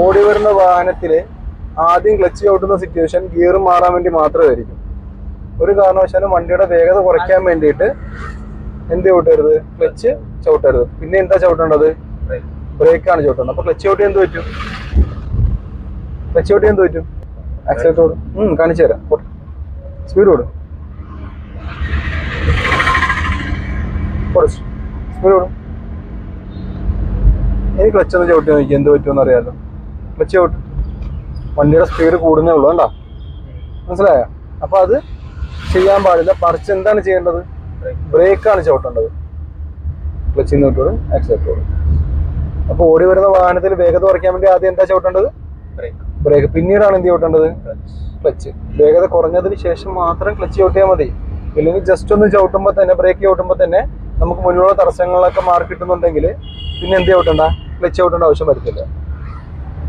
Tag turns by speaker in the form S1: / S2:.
S1: ഓടി വരുന്ന വാഹനത്തിൽ ആദ്യം ക്ലച്ച് ചവിട്ടുന്ന സിറ്റുവേഷൻ ഗിയർ മാറാൻ വേണ്ടി മാത്രമായിരിക്കും. ഒരു കാരണവശാലും വണ്ടിയുടെ വേഗത കുറയ്ക്കാൻ വേണ്ടിയിട്ട് എന്ത് ചവിട്ടരുത്? ക്ലച്ച് ചവിട്ടരുത്. പിന്നെ എന്താ ചവിട്ടേണ്ടത്? ബ്രേക്കാണ് ചവിട്ടേണ്ടത്. അപ്പൊ ക്ലച്ച് ചവിട്ടി എന്ത് പറ്റും? ക്ലച്ച് ചവിട്ടി എന്ത് പറ്റും? ഉം കാണിച്ചു തരാം. സ്പീഡ് ഓടും. സ്പീഡ് ഓടും. ഇനി ക്ലച്ച് ഒന്ന് ചവിട്ടി നോക്കി എന്ത് പറ്റുമെന്ന് അറിയാലോ? ക്ലച്ച് വണ്ടിയുടെ സ്പീഡ് കൂടുന്നേ ഉള്ളൂ കണ്ടോ? മനസ്സിലായോ? അപ്പൊ അത് ചെയ്യാൻ പാടില്ല. പറിച്ച് എന്താണ് ചെയ്യേണ്ടത്? ബ്രേക്കാണ് ചവിട്ടേണ്ടത്. ക്ലച്ചിൽ നിന്ന് വിട്ടോടും ആക്സിലേറ്റർ ഓടും അപ്പൊ ഓടി വരുന്ന വാഹനത്തിൽ വേഗത കുറയ്ക്കാൻ വേണ്ടി ആദ്യം എന്താ ചവിട്ടേണ്ടത്? ബ്രേക്ക് പിന്നീടാണ് എന്ത് ചവിട്ടേണ്ടത്? ക്ലച്ച് വേഗത കുറഞ്ഞതിന് ശേഷം മാത്രം ക്ലച്ച് ചവിട്ടിയാൽ മതി. ഇല്ലെങ്കിൽ ജസ്റ്റ് ഒന്ന് ചവിട്ടുമ്പോൾ തന്നെ ബ്രേക്ക് ചവിട്ടുമ്പോൾ തന്നെ നമുക്ക് മുന്നിലുള്ള തടസ്സങ്ങളൊക്കെ മാറി കിട്ടുന്നുണ്ടെങ്കിൽ പിന്നെ എന്ത് ചവിട്ടണ്ട? ക്ലച്ച് ചവിട്ടേണ്ട ആവശ്യം വരത്തില്ല.